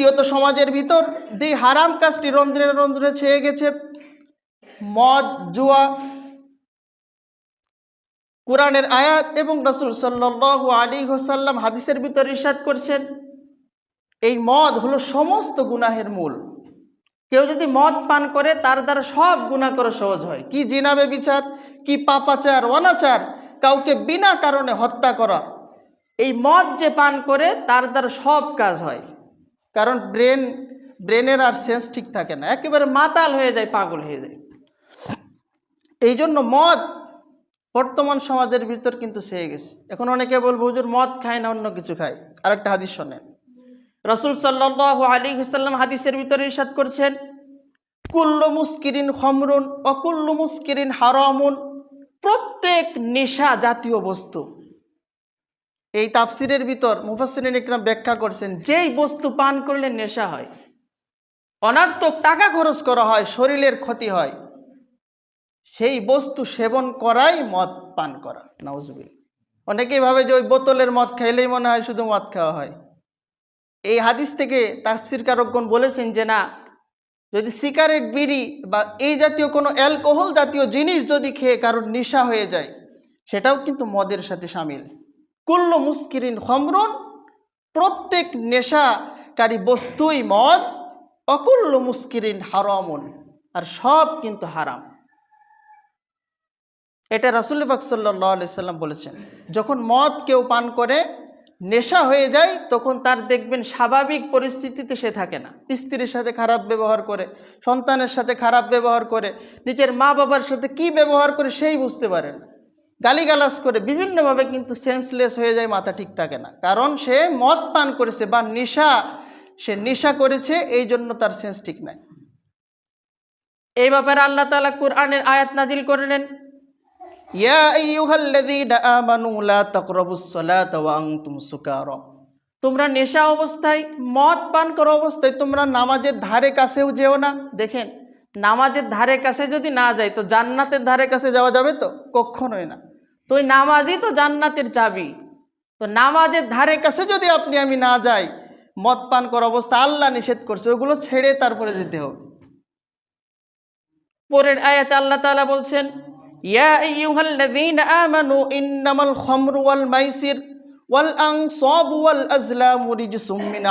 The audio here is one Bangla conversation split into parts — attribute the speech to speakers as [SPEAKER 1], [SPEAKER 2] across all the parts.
[SPEAKER 1] দ্বিতীয়ত সমাজের ভিতর যে হারাম কাজটি রন্ধ্রে রন্ধ্রে ছেয়ে গেছে, মদ, জুয়া, কোরআনের আয়াত এবং রসুল সাল্লাহ আলী হোসাল্লাম হাদিসের ভিতর ইরশাদ করছেন, এই মদ হলো সমস্ত গুনাহের মূল। কেউ যদি মদ পান করে, তার দ্বারা সব গুণা করা সহজ হয়। কি জিনাবে বিচার কি পাপাচার, অনাচার, কাউকে বিনা কারণে হত্যা করা। এই মদ যে পান করে, তার দ্বারা সব কাজ হয়। কারণ ব্রেন, ব্রেনের আর সেন্স ঠিক থাকে না। একেবারে মাতাল হয়ে যায়, পাগল হয়ে যায়। এই জন্য মদ বর্তমান সমাজের ভিতর কিন্তু সেয়ে গেছে। এখন অনেকে বলব, হুজুর, মদ খায় না, অন্য কিছু খায়? আর একটা হাদিস শোনেন। রসুল সাল্লাহ আলী হুসাল্লাম হাদিসের ভিতরে ইরশাদ করছেন, কুল্লু মুস্কিরিন খমরুন অকুল্লু মুস্কিরিন হারামুন। প্রত্যেক নেশা জাতীয় বস্তু। এই তাফসিরের ভিতর মুফাসিরিন ইকরাম ব্যাখ্যা করছেন, যেই বস্তু পান করলে নেশা হয়, অনার্থক টাকা খরচ করা হয়, শরীরের ক্ষতি হয়, সেই বস্তু সেবন করাই মদ পান করা নাউজবিল অনেকেই ভাবে যে ওই বোতলের মদ খাইলেই মনে হয় শুধু মদ খাওয়া হয়। এই হাদিস থেকে তাফসির কারকগণ বলেছেন যে না, যদি সিগারেট, বিড়ি বা এই জাতীয় কোনো অ্যালকোহল জাতীয় জিনিস যদি খেয়ে কারোর নেশা হয়ে যায়, সেটাও কিন্তু মদের সাথে সামিল। কুল্ল মুস্কিরিন খমরুন, প্রত্যেক নেশাকারী বস্তুই মদ, অকুল্ল মুস্কিরিন হারামুন, আর সব কিন্তু হারাম। এটা রাসুল পাক সাল্লাম বলেছেন, যখন মদ কেউ পান করে, নেশা হয়ে যায়, তখন তার দেখবেন স্বাভাবিক পরিস্থিতিতে সে থাকে না। স্ত্রীর সাথে খারাপ ব্যবহার করে, সন্তানের সাথে খারাপ ব্যবহার করে, নিজের মা বাবার সাথে কি ব্যবহার করে, সেই বুঝতে পারে না। গালিগালাজ করে বিভিন্নভাবে কিন্তু সেন্সলেস হয়ে যায়, মাথা ঠিক থাকে না। কারণ সে মদ পান করেছে বা নেশা, সে নেশা করেছে, এই জন্য তার সেন্স ঠিক নাই। এই ব্যাপারে আল্লাহ তালা কোরআনের আয়াত নাজিল করলেন তোমরা নেশা অবস্থায়, মদ পান করা অবস্থায় তোমরা নামাজের ধারে কাছেও যেও না। দেখেন, নামাজের ধারে কাছে যদি না যাই, তো জান্নাতের ধারে কাছে যাওয়া যাবে তো? কখনোই না। তো ওই নামাজই তো জান্নাতের চাবি। তো নামাজের ধারে কাছে যদি আপনি আমি না যাই, মদ পান করা অবস্থা আল্লাহ নিষেধ করছে, ওগুলো ছেড়ে তারপরে যেতে হবে। পরের আয়াতে আল্লাহ তালা বলছেন মাইসির ওয়াল ওয়াল আজলামু মিন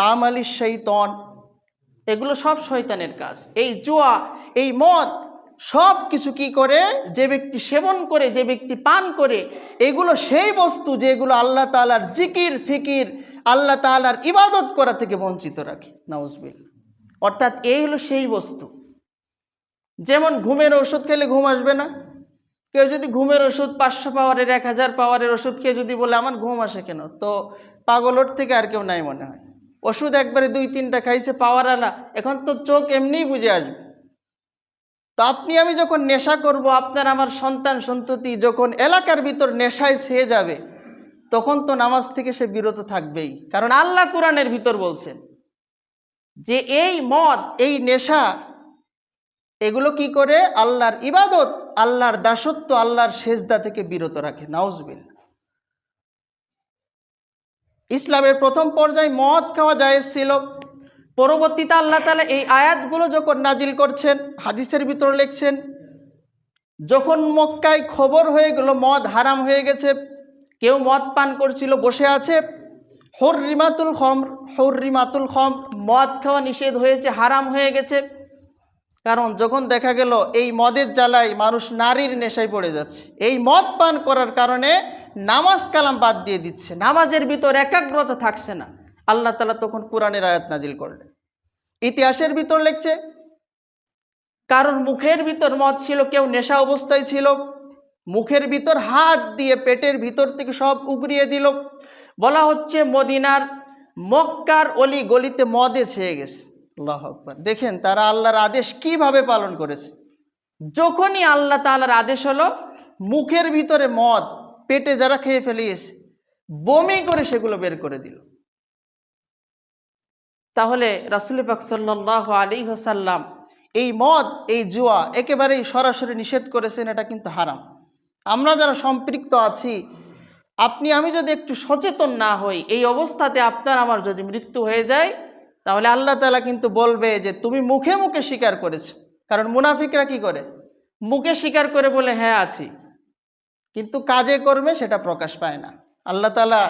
[SPEAKER 1] এগুলো সব শয়তানের কাজ। এই জুয়া, এই মদ সব কিছু কি করে? যে ব্যক্তি সেবন করে, যে ব্যক্তি পান করে, এগুলো সেই বস্তু যেগুলো আল্লাহ তালার জিকির, ফিকির, আল্লাহ তাআলার ইবাদত করা থেকে বঞ্চিত রাখে। নাউজবিল অর্থাৎ এই হলো সেই বস্তু। যেমন ঘুমের ওষুধ খেলে ঘুম আসবে না। কেউ যদি ঘুমের ওষুধ পাঁচশো পাওয়ারের, এক হাজার পাওয়ারের ওষুধ খেয়ে যদি বলে, আমার ঘুম আসে কেন? তো পাগলোর থেকে আর কেউ নাই মনে হয়। ওষুধ একবারে দুই তিনটা খাইছে পাওয়ারওয়ালা এখন তো চোখ এমনিই বুঝে আসবে। তো আপনি, আমি যখন নেশা করব, আপনার আমার সন্তান সন্ততি যখন এলাকার ভিতর নেশায় ছেয়ে যাবে, তখন তো নামাজ থেকে সে বিরত থাকবেই। কারণ আল্লাহ কোরআনের ভিতর বলছেন যে এই মদ, এই নেশা, এগুলো কি করে? আল্লাহর ইবাদত, আল্লাহর দাসত্ব, আল্লাহর সেজদা থেকে বিরত রাখে। নাউজবিল ইসলামের প্রথম পর্যায়ে মদ খাওয়া যায় ছিল। পরবর্তীতে আল্লাহ তালা এই আয়াতগুলো যখন নাজিল করছেন, হাদিসের ভিতরে লিখছেন, যখন মক্কায় খবর হয়ে গেল, মদ হারাম হয়ে গেছে, কেউ মদ পান করছিল, বসে আছে, হর্রিমাতুল খম হর্রিমাতুল খম মদ খাওয়া নিষেধ হয়েছে, হারাম হয়ে গেছে। কারণ যখন দেখা গেল, এই মদের জ্বালায় মানুষ নারীর নেশায় পড়ে যাচ্ছে। এই মদ পান করার কারণে নামাজ কালাম বাদ দিয়ে দিচ্ছে। নামাজের ভিতর একাগ্রতা থাকছে না। আল্লাহ তালা তখন কোরআনের আয়াত নাজিল করলেন। ইতিহাসের ভিতর লিখছে কারণ মুখের ভিতর মদ ছিল, কেউ নেশা অবস্থায় ছিল, মুখের ভিতর হাত দিয়ে পেটের ভিতর থেকে সব উগরিয়ে দিল। বলা হচ্ছে মদিনার মক্কার অলি গলিতে মদে ছেয়ে গেছে। আল্লাহ আকবর। দেখেন তারা আল্লাহর আদেশ কীভাবে পালন করেছে। যখনই আল্লাহ তাআলার আদেশ হলো, মুখের ভিতরে মদ, পেটে যারা খেয়ে ফেলিয়েছে, বমি করে সেগুলো বের করে দিল। তাহলে রাসুল পাক সাল্লাহ আলী হোসাল্লাম এই মদ, এই জুয়া একেবারেই সরাসরি নিষেধ করেছেন, এটা কিন্তু হারাম। আমরা যারা সম্পৃক্ত আছি, আপনি, আমি যদি একটু সচেতন না হই, এই অবস্থাতে আপনার আমার যদি মৃত্যু হয়ে যায়, তাহলে আল্লাহ তালা কিন্তু বলবে যে তুমি মুখে মুখে স্বীকার করেছ। কারণ মুনাফিকরা কি করে? মুখে স্বীকার করে বলে হ্যাঁ আছি। কিন্তু কাজে কর্মে সেটা প্রকাশ পায় না। আল্লাহ তালা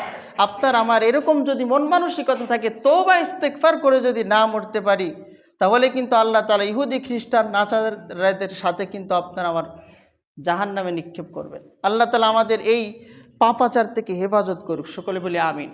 [SPEAKER 1] আপনার আমার এরকম যদি মন মানসিকতা থাকে তো বা ইস্তেকফার করে যদি না মরতে পারি, তাহলে কিন্তু আল্লাহ তালা ইহুদি, খ্রিস্টান নাচারাদের সাথে কিন্তু আপনার আমার জাহান নামে নিক্ষেপ করবেন। আল্লাহ তালা আমাদের এই পাপাচার থেকে হেফাজত করুক, সকলে বলি আমিন।